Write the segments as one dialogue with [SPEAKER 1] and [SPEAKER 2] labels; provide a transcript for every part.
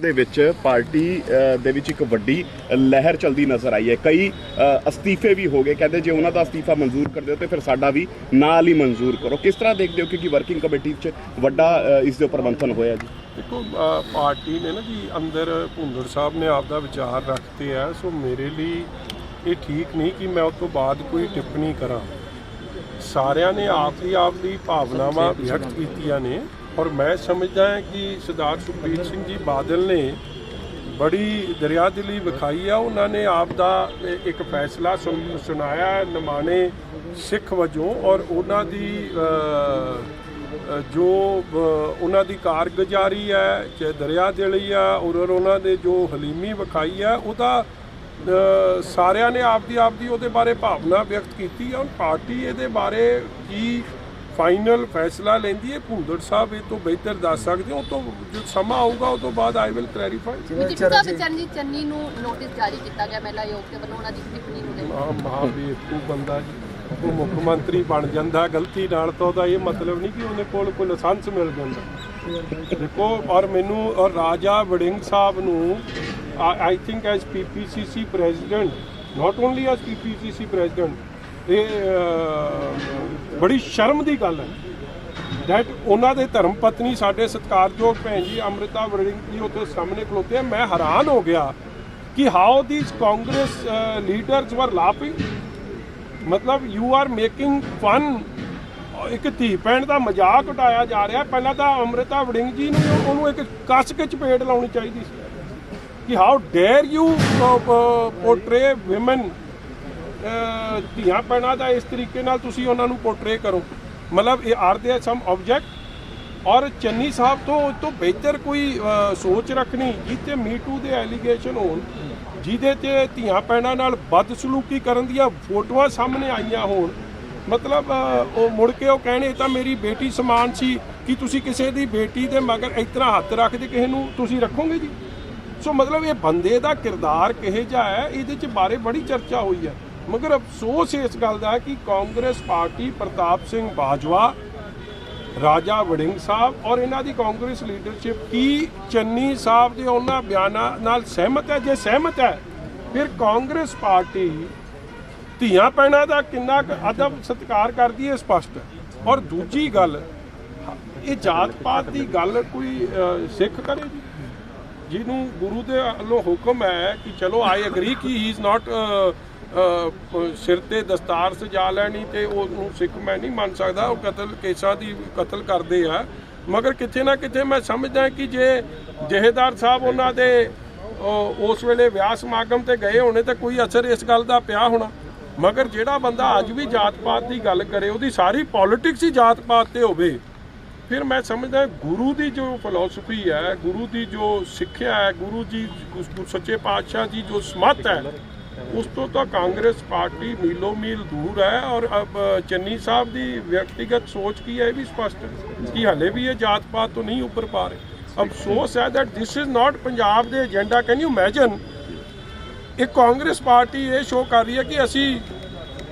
[SPEAKER 1] ਦੇ ਵਿੱਚ ਪਾਰਟੀ ਦੇ ਵਿੱਚ ਇੱਕ ਵੱਡੀ ਲਹਿਰ ਚਲਦੀ ਨਜ਼ਰ ਆਈ ਹੈ। ਕਈ ਅਸਤੀਫੇ ਵੀ ਹੋ ਗਏ। ਕਹਿੰਦੇ ਜੇ ਉਹਨਾਂ ਦਾ ਅਸਤੀਫਾ ਮਨਜ਼ੂਰ ਕਰ ਦਿਓ ਤੇ ਫਿਰ ਸਾਡਾ ਵੀ ਨਾਲ ਹੀ ਮਨਜ਼ੂਰ ਕਰੋ। ਕਿਸ ਤਰ੍ਹਾਂ ਦੇਖਦੇ ਹੋ ਕਿਉਂਕਿ ਵਰਕਿੰਗ ਕਮੇਟੀ 'ਚ ਵੱਡਾ ਇਸ ਦੇ ਉੱਪਰ ਮੰਥਨ ਹੋਇਆ ਜੀ?
[SPEAKER 2] ਦੇਖੋ ਪਾਰਟੀ ਨੇ ਨਾ ਜੀ ਅੰਦਰ ਭੁੰਦੜ ਸਾਹਿਬ ਨੇ ਆਪ ਦਾ ਵਿਚਾਰ ਰੱਖਤੇ ਆ ਸੋ ਮੇਰੇ ਲਈ ਇਹ ਠੀਕ ਨਹੀਂ ਕਿ ਮੈਂ ਉਸ ਤੋਂ ਬਾਅਦ ਕੋਈ ਟਿੱਪਣੀ ਕਰਾਂ। ਸਾਰਿਆਂ ਨੇ ਆਪ ਹੀ ਆਪ ਦੀ ਭਾਵਨਾਵਾਂ ਵਿਅਕਤ ਕੀਤੀਆਂ ਨੇ। ਔਰ ਮੈਂ ਸਮਝਦਾ ਹਾਂ ਕਿ ਸਰਦਾਰ ਸੁਖਬੀਰ ਸਿੰਘ ਜੀ ਬਾਦਲ ਨੇ ਬੜੀ ਦਰਿਆਦਿਲੀ ਵਿਖਾਈ ਆ। ਉਹਨਾਂ ਨੇ ਆਪ ਦਾ ਇੱਕ ਫੈਸਲਾ ਸੁਣ- ਸੁਣਾਇਆ ਨਮਾਣੇ ਸਿੱਖ ਵਜੋਂ ਔਰ ਉਹਨਾਂ ਦੀ ਜੋ ਉਹਨਾਂ ਦੀ ਕਾਰਗੁਜ਼ਾਰੀ ਹੈ, ਚਾਹੇ ਦਰਿਆਦਿਲੀ ਆ ਔਰ ਔਰ ਉਹਨਾਂ ਦੇ ਜੋ ਹਲੀਮੀ ਵਿਖਾਈ ਆ, ਉਹਦਾ ਸਾਰਿਆਂ ਨੇ ਆਪਦੀ ਆਪਦੀ ਉਹਦੇ ਬਾਰੇ ਭਾਵਨਾ ਵਿਅਕਤ ਕੀਤੀ ਹੈ ਹੁਣ ਪਾਰਟੀ ਇਹਦੇ ਬਾਰੇ ਕੀ ਫਾਈਨਲ ਫੈਸਲਾ ਲੈਂਦੀ ਹੈ। ਭੁੰਦੜ ਸਾਹਿਬ ਇਹ ਤੋਂ ਬਿਹਤਰ ਦੱਸ ਸਕਦੇ ਹੋ। ਤੋਂ ਜੋ ਸਮਾਂ ਆਊਗਾ ਉਹ ਤੋਂ ਬਾਅਦ ਆਈ ਵਿਲ ਕਲੈਰੀਫਾਈ
[SPEAKER 3] ਜੀ ਸਾਹਿਬ ਚਰਨਜੀਤ ਚੰਨੀ ਨੂੰ ਨੋਟਿਸ ਜਾਰੀ ਕੀਤਾ ਗਿਆ ਮਹਿਲਾ ਆਯੋਗ ਦੇ ਵੱਲੋਂ ਉਹਨਾਂ ਦੀ ਟਿੱਪਣੀ ਨੂੰ ਲੈ ਕੇ।
[SPEAKER 2] ਆ ਮਹਾ ਬੇਵਕੂਫ ਬੰਦਾ ਜੀ ਉਹ ਮੁੱਖ ਮੰਤਰੀ ਬਣ ਜਾਂਦਾ ਗਲਤੀ ਨਾਲ ਤਾਂ ਉਹਦਾ ਇਹ ਮਤਲਬ ਨਹੀਂ ਕਿ ਉਹਨੇ ਕੋਲ ਕੋਈ ਲਾਇਸੈਂਸ ਮਿਲ ਜਾਂਦਾ। ਦੇਖੋ ਔਰ ਮੈਨੂੰ ਔਰ ਰਾਜਾ ਵੜਿੰਗ ਸਾਹਿਬ ਨੂੰ I think as PPCC president not only as PPCC president ਇਹ ਬੜੀ ਸ਼ਰਮ ਦੀ ਗੱਲ ਹੈ। ਦੈਟ ਉਹਨਾਂ ਦੇ ਧਰਮ ਪਤਨੀ ਸਾਡੇ ਸਤਿਕਾਰਯੋਗ ਭੈਣ ਜੀ ਅੰਮ੍ਰਿਤਾ ਵੜਿੰਗ ਜੀ ਉੱਥੇ ਸਾਹਮਣੇ ਖਲੋਤੇ ਆ। ਮੈਂ ਹੈਰਾਨ ਹੋ ਗਿਆ ਕਿ how these Congress leaders were laughing ਮਤਲਬ ਯੂ ਆਰ ਮੇਕਿੰਗ ਫਨ ਇੱਕ ਧੀ ਭੈਣ ਦਾ ਮਜ਼ਾਕ ਉਡਾਇਆ ਜਾ ਰਿਹਾ। ਪਹਿਲਾਂ ਤਾਂ ਅੰਮ੍ਰਿਤਾ ਵੜਿੰਗ ਜੀ ਨੂੰ ਉਹਨੂੰ ਇੱਕ ਕੱਸ ਕੇ ਚਪੇੜ ਲਾਉਣੀ ਚਾਹੀਦੀ ਸੀ। ਕਿ how dare you portray women ਧੀਆਂ ਭੈਣਾਂ ਦਾ ਇਸ ਤਰੀਕੇ ਨਾਲ ਤੁਸੀਂ ਉਹਨਾਂ ਨੂੰ ਪੋਰਟਰੇ ਕਰੋ। ਮਤਲਬ ਇਹ ਆਰ ਦੇ ਸਮ ਆਬਜੈਕਟ ਔਰ ਚੰਨੀ ਸਾਹਿਬ ਤੋਂ ਉਹ ਤੋਂ ਬਿਹਤਰ ਕੋਈ ਸੋਚ ਰੱਖਣੀ ਜਿੱਤੇ ਮੀਟੂ ਦੇ ਐਲੀਗੇਸ਼ਨ ਹੋਣ, ਜਿਹਦੇ ਤੇ ਧੀਆਂ ਭੈਣਾਂ ਨਾਲ ਬਦਸਲੂਕੀ ਕਰਨ ਦੀਆਂ ਫੋਟੋਆਂ ਸਾਹਮਣੇ ਆਈਆਂ ਹੋਣ। ਮਤਲਬ ਉਹ ਮੁੜ ਕੇ ਉਹ ਕਹਿਣੇ ਤਾਂ ਮੇਰੀ ਬੇਟੀ ਸਮਾਨ ਸੀ, ਕਿ ਤੁਸੀਂ ਕਿਸੇ ਦੀ ਬੇਟੀ ਦੇ ਮਗਰ ਇਸ ਤਰ੍ਹਾਂ ਹੱਥ ਰੱਖਦੇ ਕਿਸੇ ਨੂੰ ਤੁਸੀਂ ਰੱਖੋਗੇ ਜੀ? ਸੋ ਮਤਲਬ ਇਹ ਬੰਦੇ ਦਾ ਕਿਰਦਾਰ ਕਿਹੋ ਜਿਹਾ ਹੈ, ਇਹਦੇ ਚ ਬਾਰੇ ਬੜੀ ਚਰਚਾ ਹੋਈ ਹੈ। ਮਗਰ ਅਫਸੋਸ ਇਸ ਗੱਲ ਦਾ ਕਿ ਕਾਂਗਰਸ ਪਾਰਟੀ ਪ੍ਰਤਾਪ ਸਿੰਘ ਬਾਜਵਾ, ਰਾਜਾ ਵੜਿੰਗ ਸਾਹਿਬ ਔਰ ਇਹਨਾਂ ਦੀ ਕਾਂਗਰਸ ਲੀਡਰਸ਼ਿਪ ਕੀ ਚੰਨੀ ਸਾਹਿਬ ਦੇ ਉਹਨਾਂ ਬਿਆਨਾਂ ਨਾਲ ਸਹਿਮਤ ਹੈ? ਜੇ ਸਹਿਮਤ ਹੈ, ਫਿਰ ਕਾਂਗਰਸ ਪਾਰਟੀ ਧੀਆਂ ਪੈਣਾ ਦਾ ਕਿੰਨਾ ਕੁ ਅਦਬ ਸਤਿਕਾਰ ਕਰਦੀ ਹੈ ਸਪਸ਼ਟ ਹੈ। ਔਰ ਦੂਜੀ ਗੱਲ, ਇਹ ਜਾਤ ਪਾਤ ਦੀ ਗੱਲ ਕੋਈ ਸਿੱਖ ਕਰੇ ਜੀ? ਜਿਹਨੂੰ ਗੁਰੂ ਦੇ ਵੱਲੋਂ ਹੁਕਮ ਹੈ ਕਿ ਚਲੋ ਆਈ ਅਗਰੀ ਕਿ ਹੀ ਇਜ਼ ਨਾਟ ਸਿਰ ਤੇ ਦਸਤਾਰ ਸਜਾ ਲੈਣੀ ਤੇ ਉਹਨੂੰ ਸਿੱਖ ਮੈਂ ਨਹੀਂ ਮੰਨ ਸਕਦਾ, ਉਹ ਕਤਲ ਕੇਸਾਂ ਦੀ ਕਤਲ ਕਰਦੇ ਆ। ਮਗਰ ਕਿਤੇ ਨਾ ਕਿਤੇ ਮੈਂ ਸਮਝਦਾ ਕਿ ਜੇ ਜਹੇਦਾਰ ਸਾਹਿਬ ਉਹਨਾਂ ਦੇ ਉਸ ਵੇਲੇ ਵਿਆਹ ਸਮਾਗਮ ਤੇ ਗਏ ਹੋਣੇ ਤਾਂ ਕੋਈ ਅਸਰ ਇਸ ਗੱਲ ਦਾ ਪਿਆ ਹੋਣਾ। ਮਗਰ ਜਿਹੜਾ ਬੰਦਾ ਅੱਜ ਵੀ ਜਾਤ ਪਾਤ ਦੀ ਗੱਲ ਕਰੇ, ਉਹਦੀ ਸਾਰੀ ਪੋਲਿਟਿਕਸ ਹੀ ਜਾਤ ਪਾਤ ਤੇ ਹੋਵੇ। ਫਿਰ ਮੈਂ ਸਮਝਦਾ ਗੁਰੂ ਦੀ ਜੋ ਫਿਲਾਸਫੀ ਹੈ, ਗੁਰੂ ਦੀ ਜੋ ਸਿੱਖਿਆ ਹੈ, ਗੁਰੂ ਜੀ ਸੱਚੇ ਪਾਤਸ਼ਾਹ ਜੀ ਜੋ ਸਮਤ ਹੈ ਉਸ ਤੋਂ ਤਾਂ ਕਾਂਗਰਸ ਪਾਰਟੀ ਮੀਲੋ ਮੀਲ ਦੂਰ ਹੈ ਔਰ ਅਬ ਚੰਨੀ ਸਾਹਿਬ ਦੀ ਵਿਅਕਤੀਗਤ ਸੋਚ ਕੀ ਹੈ ਇਹ ਵੀ ਸਪਸ਼ਟ ਹੈ ਕਿ ਹਲੇ ਵੀ ਇਹ ਜਾਤ ਪਾਤ ਤੋਂ ਨਹੀਂ ਉੱਪਰ ਪਾ ਰਹੇ। ਅਫਸੋਸ ਹੈ that this is not Punjab ਦੇ ਏਜੰਡਾ ਕੈਨ ਯੂ ਇਮੇਜਿਨ ਇਹ ਕਾਂਗਰਸ ਪਾਰਟੀ ਇਹ ਸ਼ੋਅ ਕਰ ਰਹੀ ਹੈ ਕਿ ਅਸੀਂ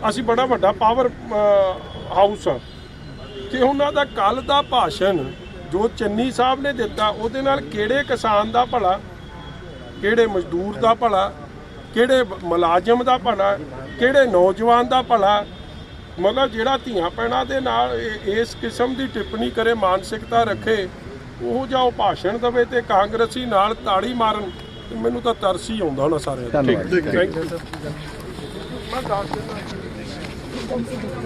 [SPEAKER 2] ਅਸੀਂ ਬੜਾ ਵੱਡਾ ਪਾਵਰ ਹਾਊਸ ਆ ਕਿ ਉਹਨਾਂ ਦਾ ਕੱਲ ਦਾ ਭਾਸ਼ਣ ਜੋ ਚੰਨੀ ਸਾਹਿਬ ਨੇ ਦਿੱਤਾ, ਉਹਦੇ ਨਾਲ ਕਿਹੜੇ ਕਿਸਾਨ ਦਾ ਭਲਾ, ਕਿਹੜੇ ਮਜ਼ਦੂਰ ਦਾ ਭਲਾ ਕਿਹੜੇ ਮੁਲਾਜ਼ਮ ਦਾ ਭਲਾ ਕਿਹੜੇ ਨੌਜਵਾਨ ਦਾ ਭਲਾ? ਮਤਲਬ ਜਿਹੜਾ ਧੀਆਂ ਪੈਣਾ ਦੇ ਨਾਲ ਇਸ ਕਿਸਮ ਦੀ ਟਿੱਪਣੀ ਕਰੇ ਮਾਨਸਿਕਤਾ ਰੱਖੇ ਉਹ ਜਾਂ ਉਹ ਭਾਸ਼ਣ ਦਵੇ ਤੇ ਕਾਂਗਰਸੀ ਨਾਲ ਤਾੜੀ ਮਾਰਨ ਤੇ ਮੈਨੂੰ ਤਾਂ ਤਰਸ ਹੀ ਆਉਂਦਾ ਉਹਨਾਂ ਸਾਰਿਆਂ ਦਾ।
[SPEAKER 1] ਧੰਨਵਾਦ।
[SPEAKER 2] ਥੈਂਕ ਯੂ ਮੈਂ ਦੱਸ ਦਿੰਦਾ।